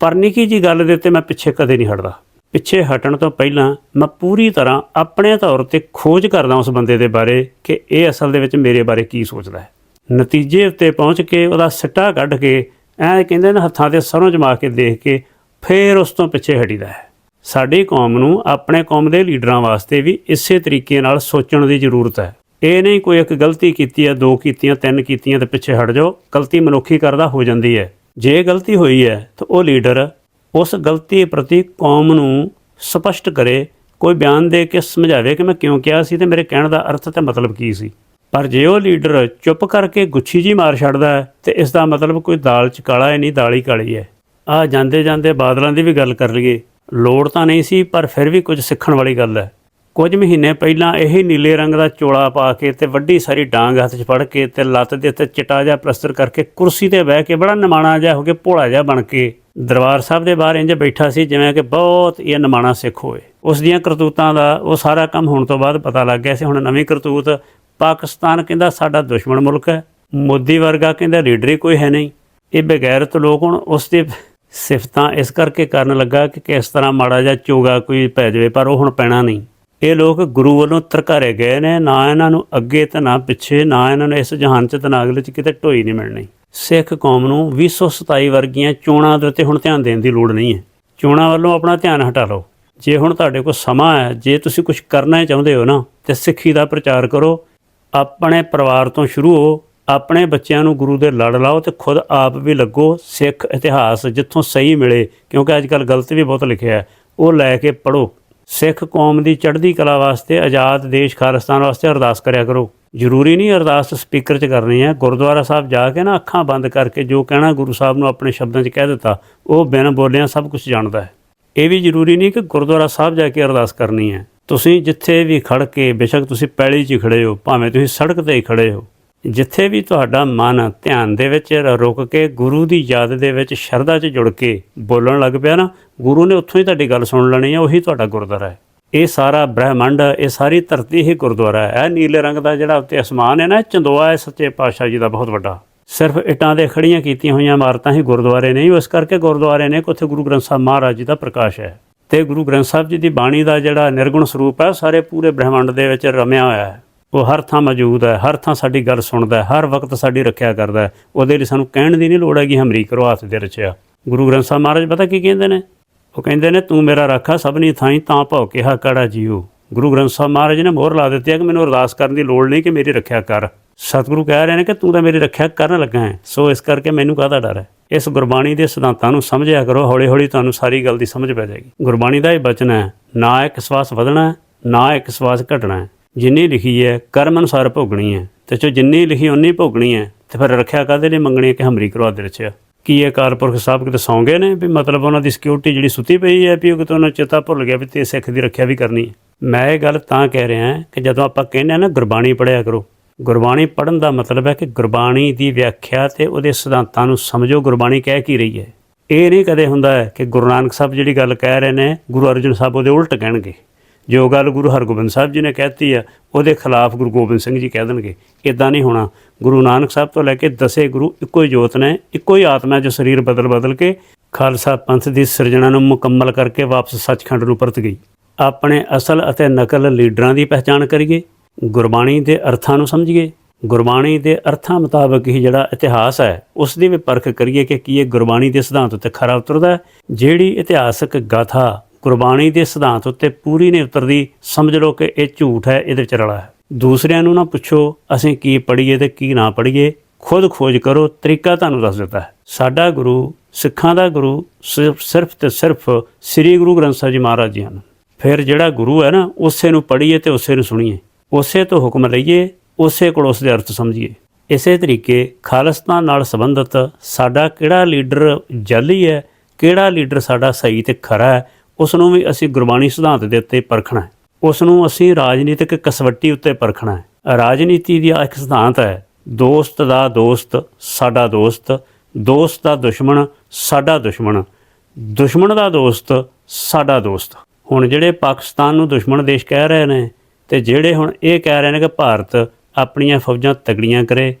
A: ਪਰ ਨਿੱਕੀ ਜੀ ਗੱਲ ਦੇ ਉੱਤੇ ਮੈਂ ਪਿੱਛੇ ਕਦੇ ਨਹੀਂ ਹਟਦਾ। ਪਿੱਛੇ ਹਟਣ ਤੋਂ ਪਹਿਲਾਂ ਮੈਂ ਪੂਰੀ ਤਰ੍ਹਾਂ ਆਪਣੇ ਤੌਰ ਤੇ ਖੋਜ ਕਰਦਾ ਉਸ ਬੰਦੇ ਦੇ ਬਾਰੇ ਕਿ ਇਹ ਅਸਲ ਦੇ ਵਿੱਚ ਮੇਰੇ ਬਾਰੇ ਕੀ ਸੋਚਦਾ ਹੈ। ਨਤੀਜੇ ਉੱਤੇ ਪਹੁੰਚ ਕੇ ਉਹਦਾ ਸਿੱਟਾ ਕੱਢ ਕੇ ਐਂ ਕਹਿੰਦੇ ਨੇ ਹੱਥਾਂ ਤੇ ਸਰੋਂ ਜਮਾ ਕੇ ਦੇਖ ਕੇ ਫੇਰ ਉਸ ਤੋਂ ਪਿੱਛੇ ਹਟੀਦਾ ਹੈ। ਸਾਡੀ ਕੌਮ ਨੂੰ ਆਪਣੇ ਕੌਮ ਦੇ ਲੀਡਰਾਂ ਵਾਸਤੇ ਵੀ ਇਸੇ ਤਰੀਕੇ ਨਾਲ ਸੋਚਣ ਦੀ ਜ਼ਰੂਰਤ ਹੈ। ਇਹ ਨਹੀਂ ਕੋਈ ਇੱਕ ਗਲਤੀ ਕੀਤੀ ਹੈ, ਦੋ ਕੀਤੀਆਂ, ਤਿੰਨ ਕੀਤੀਆਂ ਤੇ ਪਿੱਛੇ ਹਟ ਜਾਓ, ਗਲਤੀ ਮਨੁੱਖੀ ਕਰਦਾ ਹੋ ਜਾਂਦੀ ਹੈ। ਜੇ ਗਲਤੀ ਹੋਈ ਹੈ, ਤਾਂ ਉਹ ਲੀਡਰ ਉਸ ਗਲਤੀ ਪ੍ਰਤੀ ਕੌਮ ਨੂੰ ਸਪਸ਼ਟ ਕਰੇ, ਕੋਈ ਬਿਆਨ ਦੇ ਕੇ ਸਮਝਾਵੇ ਕਿ ਮੈਂ ਕਿਉਂ ਕਿਹਾ ਸੀ ਤੇ ਮੇਰੇ ਕਹਿਣ ਦਾ ਅਰਥ ਤੇ ਮਤਲਬ ਕੀ ਸੀ। ਪਰ ਜੇ ਉਹ ਲੀਡਰ ਚੁੱਪ ਕਰਕੇ ਗੁੱਛੀ ਜੀ ਮਾਰ ਛੱਡਦਾ ਹੈ, ਤੇ ਇਸ ਦਾ ਮਤਲਬ ਕੋਈ ਦਾਲ ਚ ਕਾਲਾ ਹੈ, ਨਹੀਂ ਦਾਲ ਹੀ ਕਾਲੀ ਹੈ। ਆ ਜਾਂਦੇ ਜਾਂਦੇ ਬਾਦਲਾਂ ਦੀ ਵੀ ਗੱਲ ਕਰ ਲਈਏ। ਲੋੜ ਤਾਂ ਨਹੀਂ ਸੀ, ਪਰ ਫਿਰ ਵੀ ਕੁਝ ਸਿੱਖਣ ਵਾਲੀ ਗੱਲ ਹੈ। ਕੁਝ ਮਹੀਨੇ ਪਹਿਲਾਂ ਇਹ ਨੀਲੇ ਰੰਗ ਦਾ ਚੋਲਾ ਪਾ ਕੇ ਤੇ ਵੱਡੀ ਸਾਰੀ ਡਾਂਗ ਹੱਥ 'ਚ ਫੜ ਕੇ ਤੇ ਲੱਤ ਦੇ ਉੱਤੇ ਚਟਾ ਜਿਹਾ ਪਲਸਤਰ ਕਰਕੇ ਕੁਰਸੀ ਤੇ ਬਹਿ ਕੇ ਬੜਾ ਨਿਮਾਣਾ ਜਿਹਾ ਹੋ ਕੇ ਭੋਲਾ ਜਿਹਾ ਬਣ ਕੇ ਦਰਬਾਰ ਸਾਹਿਬ ਦੇ ਬਾਹਰ ਇੰਜ ਬੈਠਾ ਸੀ, ਜਿਵੇਂ ਕਿ ਬਹੁਤ ਇਹ ਨਿਮਾਣਾ ਸਿੱਖ ਹੋਏ ਉਸ ਦੀਆਂ ਕਰਤੂਤਾਂ ਦਾ ਉਹ ਸਾਰਾ ਕੰਮ ਹੋਣ ਤੋਂ ਬਾਅਦ ਪਤਾ ਲੱਗ ਗਿਆ ਸੀ, ਹੁਣ ਨਵੀਂ ਕਰਤੂਤ ਪਾਕਿਸਤਾਨ ਕਹਿੰਦਾ ਸਾਡਾ ਦੁਸ਼ਮਣ ਮੁਲਕ ਹੈ, ਮੋਦੀ ਵਰਗਾ ਕਹਿੰਦਾ ਲੀਡਰ ਹੀ ਕੋਈ ਹੈ ਨਹੀਂ। ਇਹ ਬਗੈਰਤ ਲੋਕ ਹੁਣ ਉਸ ਦੇ ਸਿਫਤਾਂ ਇਸ ਕਰਕੇ ਕਰਨ ਲੱਗਾ ਕਿ ਕਿਸ ਤਰ੍ਹਾਂ ਮਾੜਾ ਜਿਹਾ ਚੋਗਾ ਕੋਈ ਪੈ ਜਾਵੇ, ਪਰ ਉਹ ਹੁਣ ਪੈਣਾ ਨਹੀਂ। ਇਹ ਲੋਕ ਗੁਰੂ ਵੱਲੋਂ ਤਰਕਾਰੇ ਗਏ ਨੇ, ਨਾ ਇਹਨਾਂ ਨੂੰ ਅੱਗੇ ਤੇ ਨਾ ਪਿੱਛੇ, ਨਾ ਇਹਨਾਂ ਨੂੰ ਇਸ ਜਹਾਨ 'ਚ ਤੇ ਨਾ ਅਗਲੇ 'ਚ ਕਿਤੇ ਢੋਈ ਨਹੀਂ ਮਿਲਣੀ। ਸਿੱਖ ਕੌਮ ਨੂੰ 227 ਵਰਗੀਆਂ ਚੋਣਾਂ ਦੇ ਉੱਤੇ ਹੁਣ ਧਿਆਨ ਦੇਣ ਦੀ ਲੋੜ ਨਹੀਂ ਹੈ। ਚੋਣਾਂ ਵੱਲੋਂ ਆਪਣਾ ਧਿਆਨ ਹਟਾ ਲਓ। ਜੇ ਹੁਣ ਤੁਹਾਡੇ ਕੋਲ ਸਮਾਂ ਹੈ, ਜੇ ਤੁਸੀਂ ਕੁਝ ਕਰਨਾ ਚਾਹੁੰਦੇ ਹੋ ਨਾ, ਤੇ ਸਿੱਖੀ ਦਾ ਪ੍ਰਚਾਰ ਕਰੋ। ਆਪਣੇ ਪਰਿਵਾਰ ਤੋਂ ਸ਼ੁਰੂ ਹੋ ਆਪਣੇ ਬੱਚਿਆਂ ਨੂੰ ਗੁਰੂ ਦੇ ਲੜ ਲਾਓ ਤੇ ਖੁਦ ਆਪ ਵੀ ਲੱਗੋ ਸਿੱਖ ਇਤਿਹਾਸ ਜਿੱਥੋਂ ਸਹੀ ਮਿਲੇ, ਕਿਉਂਕਿ ਅੱਜ ਕੱਲ ਗਲਤ ਵੀ ਬਹੁਤ ਲਿਖਿਆ ਹੈ। ਉਹ ਲੈ ਕੇ ਪੜੋ ਸਿੱਖ ਕੌਮ ਦੀ ਚੜ੍ਹਦੀ ਕਲਾ ਵਾਸਤੇ, ਆਜ਼ਾਦ ਦੇਸ਼ ਖਾਲਿਸਤਾਨ ਵਾਸਤੇ ਅਰਦਾਸ ਕਰਿਆ ਕਰੋ। ਜ਼ਰੂਰੀ ਨਹੀਂ ਅਰਦਾਸ ਸਪੀਕਰ 'ਚ ਕਰਨੀ ਹੈ। ਗੁਰਦੁਆਰਾ ਸਾਹਿਬ ਜਾ ਕੇ ਨਾ ਅੱਖਾਂ ਬੰਦ ਕਰਕੇ ਜੋ ਕਹਿਣਾ ਗੁਰੂ ਸਾਹਿਬ ਨੂੰ ਆਪਣੇ ਸ਼ਬਦਾਂ 'ਚ ਕਹਿ ਦਿੱਤਾ, ਉਹ ਬਿਨ ਬੋਲਿਆਂ ਸਭ ਕੁਝ ਜਾਣਦਾ ਹੈ। ਇਹ ਵੀ ਜ਼ਰੂਰੀ ਨਹੀਂ ਕਿ ਗੁਰਦੁਆਰਾ ਸਾਹਿਬ ਜਾ ਕੇ ਅਰਦਾਸ ਕਰਨੀ ਹੈ। ਤੁਸੀਂ ਜਿੱਥੇ ਵੀ ਖੜ ਕੇ ਬੇਸ਼ੱਕ ਤੁਸੀਂ ਪੈਲੀ 'ਚ ਹੀ ਖੜੇ ਹੋ, ਭਾਵੇਂ ਤੁਸੀਂ ਸੜਕ ਤੇ ਹੀ ਖੜੇ ਹੋ। ਜਿੱਥੇ ਵੀ ਤੁਹਾਡਾ ਮਨ ਧਿਆਨ ਦੇ ਵਿੱਚ ਰੁਕ ਕੇ ਗੁਰੂ ਦੀ ਯਾਦ ਦੇ ਵਿੱਚ ਸ਼ਰਧਾ 'ਚ ਜੁੜ ਕੇ ਬੋਲਣ ਲੱਗ ਪਿਆ ਨਾ, ਗੁਰੂ ਨੇ ਉੱਥੋਂ ਹੀ ਤੁਹਾਡੀ ਗੱਲ ਸੁਣ ਲੈਣੀ ਹੈ ਉਹੀ ਤੁਹਾਡਾ ਗੁਰਦੁਆਰਾ ਹੈ। ਇਹ ਸਾਰਾ ਬ੍ਰਹਿਮੰਡ, ਇਹ ਸਾਰੀ ਧਰਤੀ ਹੀ ਗੁਰਦੁਆਰਾ ਹੈ। ਇਹ ਨੀਲੇ ਰੰਗ ਦਾ ਜਿਹੜਾ ਉੱਤੇ ਅਸਮਾਨ ਹੈ ਨਾ ਚੰਦੋਆ ਹੈ, ਸੱਚੇ ਪਾਤਸ਼ਾਹ ਜੀ ਦਾ ਬਹੁਤ ਵੱਡਾ। ਸਿਰਫ ਇਟਾਂ ਦੇ ਖੜੀਆਂ ਕੀਤੀਆਂ ਹੋਈਆਂ ਇਮਾਰਤਾਂ ਹੀ ਗੁਰਦੁਆਰੇ ਨਹੀਂ ਉਸ ਕਰਕੇ ਗੁਰਦੁਆਰੇ ਨੇ ਕਿ ਉੱਥੇ ਗੁਰੂ ਗ੍ਰੰਥ ਸਾਹਿਬ ਮਹਾਰਾਜ ਜੀ ਦਾ ਪ੍ਰਕਾਸ਼ ਹੈ। ਤੇ ਗੁਰੂ ਗ੍ਰੰਥ ਸਾਹਿਬ ਜੀ ਦੀ ਬਾਣੀ ਦਾ ਜਿਹੜਾ ਨਿਰਗੁਣ ਸਰੂਪ ਹੈ, ਉਹ ਸਾਰੇ ਪੂਰੇ ਬ੍ਰਹਿਮੰਡ ਦੇ ਵਿੱਚ ਰਮਿਆ ਹੋਇਆ ਹੈ। ਉਹ ਹਰ ਥਾਂ ਮੌਜੂਦ ਹੈ, ਹਰ ਥਾਂ ਸਾਡੀ ਗੱਲ ਸੁਣਦਾ ਹੈ, ਹਰ ਵਕਤ ਸਾਡੀ ਰੱਖਿਆ ਕਰਦਾ ਹੈ। ਉਹਦੇ ਲਈ ਸਾਨੂੰ ਕਹਿਣ ਦੀ ਨਹੀਂ ਲੋੜ ਹੈਗੀ, ਹਮਰੀ ਕਰੋ ਹੱਥ ਦੇ ਰਚਿਆ। ਗੁਰੂ ਗ੍ਰੰਥ ਸਾਹਿਬ ਮਹਾਰਾਜ ਪਤਾ ਕੀ ਕਹਿੰਦੇ ਨੇ? ਉਹ ਕਹਿੰਦੇ ਨੇ, ਤੂੰ ਮੇਰਾ ਰਾਖਾ ਸਭਨੀ ਥਾਈ ਤਾਂ ਭਉ ਕਿਹਾ ਕੜਾ ਜੀਓ। ਗੁਰੂ ਗ੍ਰੰਥ ਸਾਹਿਬ ਮਹਾਰਾਜ ਨੇ ਮੋਹਰ ਲਾ ਦਿੱਤੀ ਹੈ ਕਿ ਮੈਨੂੰ ਅਰਦਾਸ ਕਰਨ ਦੀ ਲੋੜ ਨਹੀਂ ਕਿ ਮੇਰੀ ਰੱਖਿਆ ਕਰ। ਸਤਿਗੁਰੂ ਕਹਿ ਰਹੇ ਨੇ ਕਿ ਤੂੰ ਤਾਂ ਮੇਰੀ ਰੱਖਿਆ ਕਰਨ ਲੱਗਾ ਹੈ, ਸੋ ਇਸ ਕਰਕੇ ਮੈਨੂੰ ਕਾਹਦਾ ਡਰ ਹੈ? ਇਸ ਗੁਰਬਾਣੀ ਦੇ ਸਿਧਾਂਤਾਂ ਨੂੰ ਸਮਝਿਆ ਕਰੋ ਹੌਲੀ ਹੌਲੀ ਤੁਹਾਨੂੰ ਸਾਰੀ ਗੱਲ ਦੀ ਸਮਝ ਪੈ ਜਾਏਗੀ। ਗੁਰਬਾਣੀ ਦਾ ਇਹ ਬਚਨ ਹੈ, ਨਾ ਇੱਕ ਸਵਾਸ ਵਧਣਾ, ਨਾ ਇੱਕ ਸਵਾਸ ਘਟਣਾ ਹੈ। ਜਿੰਨੀ ਲਿਖੀ ਹੈ, ਕਰਮ ਅਨੁਸਾਰ ਭੋਗਣੀ ਹੈ। ਤੇ ਜੋ ਜਿੰਨੀ ਲਿਖੀ ਉਨੀ ਭੋਗਣੀ ਹੈ। ਤੇ ਫਿਰ ਰੱਖਿਆ ਕਾਦੇ ਲਈ ਮੰਗਣੀ ਹੈ ਕਿ ਹਮਰੀ ਕਰਵਾ ਦੇ ਰਚਿਆ? ਕੀ ਇਹ ਕਾਰਪੁਰਖ ਸਾਹਿਬ ਕਿਤੇ ਸੌਂ ਗਏ ਨੇ ਵੀ ਮਤਲਬ ਉਹਨਾਂ ਦੀ ਸਿਕਿਉਰਿਟੀ ਜਿਹੜੀ ਸੁੱਤੀ ਪਈ ਹੈ ਵੀ ਉਹ ਕਿਤੇ ਉਹਨਾਂ ਚੇਤਾ ਭੁੱਲ ਗਿਆ ਵੀ ਤੇ ਸਿੱਖ ਦੀ ਰੱਖਿਆ ਵੀ ਕਰਨੀ ਹੈ। ਮੈਂ ਇਹ ਗੱਲ ਤਾਂ ਕਹਿ ਰਿਹਾ ਕਿ ਜਦੋਂ ਆਪਾਂ ਕਹਿੰਦੇ ਆ ਨਾ ਗੁਰਬਾਣੀ ਪੜ੍ਹਿਆ ਕਰੋ, ਗੁਰਬਾਣੀ ਪੜ੍ਹਨ ਦਾ ਮਤਲਬ ਹੈ ਕਿ ਗੁਰਬਾਣੀ ਦੀ ਵਿਆਖਿਆ ਤੇ ਉਹਦੇ ਸਿਧਾਂਤਾਂ ਨੂੰ ਸਮਝੋ, ਗੁਰਬਾਣੀ ਕਹਿ ਕੀ ਰਹੀ ਹੈ। ਇਹ ਨਹੀਂ ਕਦੇ ਹੁੰਦਾ ਕਿ ਗੁਰੂ ਨਾਨਕ ਸਾਹਿਬ ਜਿਹੜੀ ਗੱਲ ਕਹਿ ਰਹੇ ਨੇ, ਗੁਰੂ ਅਰਜਨ ਸਾਹਿਬ ਉਹਦੇ ਉਲਟ ਕਹਿਣਗੇ। ਜੋ ਗੱਲ ਗੁਰੂ ਹਰਗੋਬਿੰਦ ਸਾਹਿਬ ਜੀ ਨੇ ਕਹਿਤੀ ਆ, ਉਹਦੇ ਖਿਲਾਫ ਗੁਰੂ ਗੋਬਿੰਦ ਸਿੰਘ ਜੀ ਕਹਿ ਦੇਣਗੇ। ਇਦਾਂ ਨਹੀਂ ਹੋਣਾ। ਗੁਰੂ ਨਾਨਕ ਸਾਹਿਬ ਤੋਂ ਲੈ ਕੇ ਦਸੇ ਗੁਰੂ ਇੱਕੋ ਹੀ ਜੋਤ ਨੇ, ਇੱਕੋ ਹੀ ਆਤਮਾ ਜੋ ਸਰੀਰ ਬਦਲ ਬਦਲ ਕੇ ਖਾਲਸਾ ਪੰਥ ਦੀ ਸਿਰਜਣਾ ਨੂੰ ਮੁਕੰਮਲ ਕਰਕੇ ਵਾਪਸ ਸੱਚਖੰਡ ਨੂੰ ਪਰਤ ਗਈ। ਆਪਣੇ ਅਸਲ ਅਤੇ ਨਕਲ ਲੀਡਰਾਂ ਦੀ ਪਹਿਚਾਣ ਕਰੀਏ, ਗੁਰਬਾਣੀ ਦੇ ਅਰਥਾਂ ਨੂੰ ਸਮਝੀਏ। ਗੁਰਬਾਣੀ ਦੇ ਅਰਥਾਂ ਮੁਤਾਬਕ ਹੀ ਜਿਹੜਾ ਇਤਿਹਾਸ ਹੈ, ਉਸ ਦੀ ਵੀ ਪਰਖ ਕਰੀਏ ਕਿ ਕੀ ਇਹ ਗੁਰਬਾਣੀ ਦੇ ਸਿਧਾਂਤ ਉੱਤੇ ਖਰਾ ਉਤਰਦਾ ਹੈ। ਜਿਹੜੀ ਇਤਿਹਾਸਕ ਗਾਥਾ ਗੁਰਬਾਣੀ ਦੇ ਸਿਧਾਂਤ ਉੱਤੇ ਪੂਰੀ ਨਹੀਂ ਉਤਰਦੀ, ਸਮਝ ਲਓ ਕਿ ਇਹ ਝੂਠ ਹੈ, ਇਹਦੇ ਵਿੱਚ ਰਲਾ ਹੈ। ਦੂਸਰਿਆਂ ਨੂੰ ਨਾ ਪੁੱਛੋ, ਅਸੀਂ ਕੀ ਪੜ੍ਹੀਏ ਤੇ ਕੀ ਨਾ ਪੜ੍ਹੀਏ, ਖੁਦ ਖੋਜ ਕਰੋ, ਤਰੀਕਾ ਤੁਹਾਨੂੰ ਦੱਸ ਦਿੱਤਾ ਹੈ। ਸਾਡਾ ਗੁਰੂ, ਸਿੱਖਾਂ ਦਾ ਗੁਰੂ, ਸਿਰਫ ਸਿਰਫ ਤੇ ਸਿਰਫ ਸ੍ਰੀ ਗੁਰੂ ਗ੍ਰੰਥ ਸਾਹਿਬ ਜੀ ਮਹਾਰਾਜ ਜੀ ਹਨ। ਫਿਰ ਜਿਹੜਾ ਗੁਰੂ ਹੈ ਨਾ, ਉਸੇ ਨੂੰ ਪੜ੍ਹੀਏ ਤੇ ਉਸੇ ਨੂੰ ਸੁਣੀਏ। ਉਸੇ ਤੋਂ ਹੁਕਮ ਲਈਏ, ਉਸੇ ਕੋਲ ਉਸ ਦੇ ਅਰਥ ਸਮਝੀਏ। ਇਸੇ ਤਰੀਕੇ ਖਾਲਸਤਾਨ ਨਾਲ ਸੰਬੰਧਿਤ ਸਾਡਾ ਕਿਹੜਾ ਲੀਡਰ ਜਾਲੀ ਹੈ, ਕਿਹੜਾ ਲੀਡਰ ਸਾਡਾ ਸਹੀ ਤੇ ਖਰਾ ਹੈ ਉਸ ਨੂੰ ਵੀ ਅਸੀਂ ਗੁਰਬਾਣੀ ਸਿਧਾਂਤ ਦੇ ਉੱਤੇ ਪਰਖਣਾ ਹੈ। ਉਸ ਨੂੰ ਅਸੀਂ ਰਾਜਨੀਤਿਕ ਕਸਵੱਟੀ ਉੱਤੇ ਪਰਖਣਾ ਹੈ। ਰਾਜਨੀਤੀ ਦੀ ਇੱਕ ਸਿਧਾਂਤ ਹੈ, ਦੋਸਤ ਦਾ ਦੋਸਤ, ਸਾਡਾ ਦੋਸਤ ਦੋਸਤ ਦਾ ਦੁਸ਼ਮਣ, ਸਾਡਾ ਦੁਸ਼ਮਣ ਦੁਸ਼ਮਣ ਦਾ ਦੋਸਤ, ਸਾਡਾ ਦੋਸਤ। ਹੁਣ ਜਿਹੜੇ ਪਾਕਿਸਤਾਨ ਨੂੰ ਦੁਸ਼ਮਣ ਦੇਸ਼ ਕਹਿ ਰਹੇ ਨੇ ਤੇ ਜਿਹੜੇ ਹੁਣ ਇਹ ਕਹਿ ਰਹੇ ਨੇ ਕਿ ਭਾਰਤ ਆਪਣੀਆਂ ਫੌਜਾਂ ਤਗੜੀਆਂ ਕਰੇ,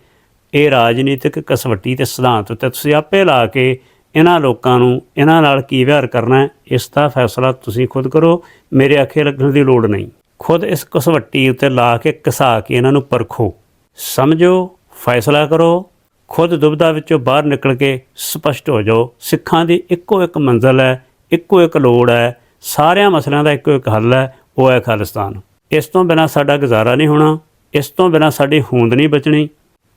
A: ਇਹ ਰਾਜਨੀਤਿਕ ਕਸਵੱਟੀ ਤੇ ਸਿਧਾਂਤ ਉੱਤੇ ਤੁਸੀਂ ਆਪੇ ਲਾ ਕੇ ਇਹਨਾਂ ਲੋਕਾਂ ਨੂੰ ਇਹਨਾਂ ਨਾਲ ਕੀ ਵਿਹਾਰ ਕਰਨਾ ਹੈ, ਇਸ ਦਾ ਫੈਸਲਾ ਤੁਸੀਂ ਖੁਦ ਕਰੋ। ਮੇਰੇ ਅੱਖੇ ਲੱਗਣ ਦੀ ਲੋੜ ਨਹੀਂ। ਖੁਦ ਇਸ ਕਸਵੱਟੀ ਉੱਤੇ ਲਾ ਕੇ ਕਸਾ ਕੇ ਇਹਨਾਂ ਨੂੰ ਪਰਖੋ। ਸਮਝੋ, ਫੈਸਲਾ ਕਰੋ। ਖੁਦ ਦੁਬਦਾ ਵਿੱਚੋਂ ਬਾਹਰ ਨਿਕਲ ਕੇ ਸਪਸ਼ਟ ਹੋ ਜਾਓ। ਸਿੱਖਾਂ ਦੀ ਇੱਕੋ ਇੱਕ ਮੰਜ਼ਲ ਹੈ, ਇੱਕੋ ਇੱਕ ਲੋੜ ਹੈ। ਸਾਰਿਆਂ ਮਸਲਿਆਂ ਦਾ ਇੱਕੋ ਇੱਕ ਹੱਲ ਹੈ, ਉਹ ਹੈ ਖਾਲਿਸਤਾਨ। ਇਸ ਤੋਂ ਬਿਨਾ ਸਾਡਾ ਗੁਜ਼ਾਰਾ ਨਹੀਂ ਹੋਣਾ। ਇਸ ਤੋਂ ਬਿਨਾ ਸਾਡੀ ਹੋਂਦ ਨਹੀਂ ਬਚਣੀ।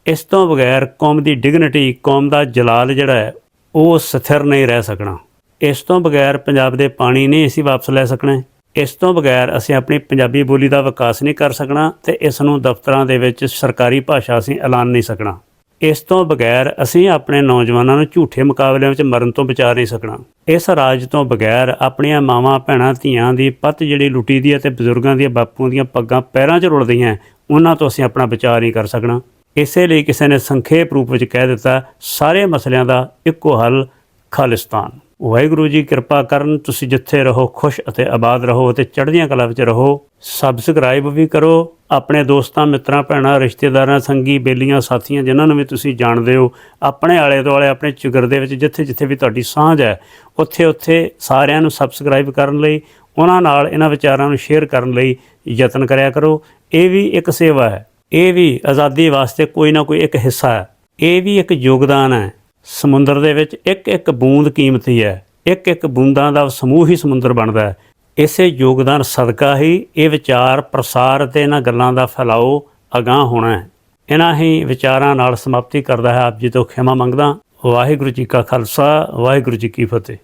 A: ਇਸ ਤੋਂ ਬਗੈਰ ਕੌਮ ਦੀ ਡਿਗਨਿਟੀ, ਕੌਮ ਦਾ ਜਲਾਲ ਜਿਹੜਾ ਹੈ ਉਹ ਸਥਿਰ ਨਹੀਂ ਰਹਿ ਸਕਣਾ। ਇਸ ਤੋਂ ਬਗੈਰ ਪੰਜਾਬ ਦੇ ਪਾਣੀ ਨਹੀਂ ਅਸੀਂ ਵਾਪਸ ਲੈ ਸਕਣਾ। ਇਸ ਤੋਂ ਬਗੈਰ ਅਸੀਂ ਆਪਣੀ ਪੰਜਾਬੀ ਬੋਲੀ ਦਾ ਵਿਕਾਸ ਨਹੀਂ ਕਰ ਸਕਣਾ ਤੇ ਇਸ ਨੂੰ ਦਫ਼ਤਰਾਂ ਦੇ ਵਿੱਚ ਸਰਕਾਰੀ ਭਾਸ਼ਾ ਅਸੀਂ ਐਲਾਨ ਨਹੀਂ ਸਕਣਾ। ਇਸ ਤੋਂ ਬਗੈਰ ਅਸੀਂ ਆਪਣੇ ਨੌਜਵਾਨਾਂ ਨੂੰ ਝੂਠੇ ਮੁਕਾਬਲਿਆਂ ਵਿੱਚ ਮਰਨ ਤੋਂ ਬਚਾ ਨਹੀਂ ਸਕਣਾ। ਇਸ ਰਾਜ ਤੋਂ ਬਗੈਰ ਆਪਣੀਆਂ ਮਾਵਾਂ, ਭੈਣਾਂ, ਧੀਆਂ ਦੀ ਪਤ ਜਿਹੜੀ ਲੁੱਟੀ ਦੀ ਹੈ ਤੇ ਬਜ਼ੁਰਗਾਂ ਦੀਆਂ ਬਾਪੂਆਂ ਦੀਆਂ ਪੱਗਾਂ ਪੈਰਾਂ 'ਚ ਰੁਲਦੀਆਂ, ਉਹਨਾਂ ਤੋਂ ਅਸੀਂ ਆਪਣਾ ਬਚਾਅ ਨਹੀਂ ਕਰ ਸਕਣਾ। ਇਸੇ ਲਈ ਕਿਸੇ ਨੇ ਸੰਖੇਪ ਰੂਪ ਵਿੱਚ ਕਹਿ ਦਿੱਤਾ, ਸਾਰੇ ਮਸਲਿਆਂ ਦਾ ਇੱਕੋ ਹੱਲ ਖਾਲਿਸਤਾਨ। ਵਾਹਿਗੁਰੂ ਜੀ ਕਿਰਪਾ ਕਰਨ, ਤੁਸੀਂ ਜਿੱਥੇ ਰਹੋ ਖੁਸ਼ ਅਤੇ ਆਬਾਦ ਰਹੋ ਅਤੇ ਚੜ੍ਹਦੀਆਂ ਕਲਾ ਵਿੱਚ ਰਹੋ। ਸਬਸਕ੍ਰਾਈਬ ਵੀ ਕਰੋ, ਆਪਣੇ ਦੋਸਤਾਂ, ਮਿੱਤਰਾਂ, ਭੈਣਾਂ, ਰਿਸ਼ਤੇਦਾਰਾਂ, ਸੰਗੀ, ਬੇਲੀਆਂ, ਸਾਥੀਆਂ, ਜਿਨ੍ਹਾਂ ਨੂੰ ਵੀ ਤੁਸੀਂ ਜਾਣਦੇ ਹੋ, ਆਪਣੇ ਆਲੇ ਦੁਆਲੇ, ਆਪਣੇ ਚਿਗਰ ਦੇ ਵਿੱਚ, ਜਿੱਥੇ ਜਿੱਥੇ ਵੀ ਤੁਹਾਡੀ ਸਾਂਝ ਹੈ, ਉੱਥੇ ਉੱਥੇ ਸਾਰਿਆਂ ਨੂੰ ਸਬਸਕ੍ਰਾਈਬ ਕਰਨ ਲਈ, ਉਹਨਾਂ ਨਾਲ ਇਹਨਾਂ ਵਿਚਾਰਾਂ ਨੂੰ ਸ਼ੇਅਰ ਕਰਨ ਲਈ ਯਤਨ ਕਰਿਆ ਕਰੋ। ਇਹ ਵੀ ਇੱਕ ਸੇਵਾ ਹੈ। ਇਹ ਵੀ ਆਜ਼ਾਦੀ ਵਾਸਤੇ ਕੋਈ ਨਾ ਕੋਈ ਇੱਕ ਹਿੱਸਾ ਹੈ। ਇਹ ਵੀ ਇੱਕ ਯੋਗਦਾਨ ਹੈ। ਸਮੁੰਦਰ ਦੇ ਵਿੱਚ ਇੱਕ ਇੱਕ ਬੂੰਦ ਕੀਮਤੀ ਹੈ। ਇੱਕ ਇੱਕ ਬੂੰਦਾਂ ਦਾ ਸਮੂਹ ਹੀ ਸਮੁੰਦਰ ਬਣਦਾ ਹੈ। ਇਸੇ ਯੋਗਦਾਨ ਸਦਕਾ ਹੀ ਇਹ ਵਿਚਾਰ ਪ੍ਰਸਾਰ ਤੇ ਇਹਨਾਂ ਗੱਲਾਂ ਦਾ ਫੈਲਾਓ ਅਗਾਹ ਹੋਣਾ ਹੈ। ਇਹਨਾਂ ਹੀ ਵਿਚਾਰਾਂ ਨਾਲ ਸਮਾਪਤੀ ਕਰਦਾ ਹੈ। ਆਪ ਜੀ ਤੋਂ ਖਿਮਾ ਮੰਗਦਾ ਵਾਹਿਗੁਰੂ ਜੀ ਕਾ ਖਾਲਸਾ, ਵਾਹਿਗੁਰੂ ਜੀ ਕੀ ਫਤਿਹ।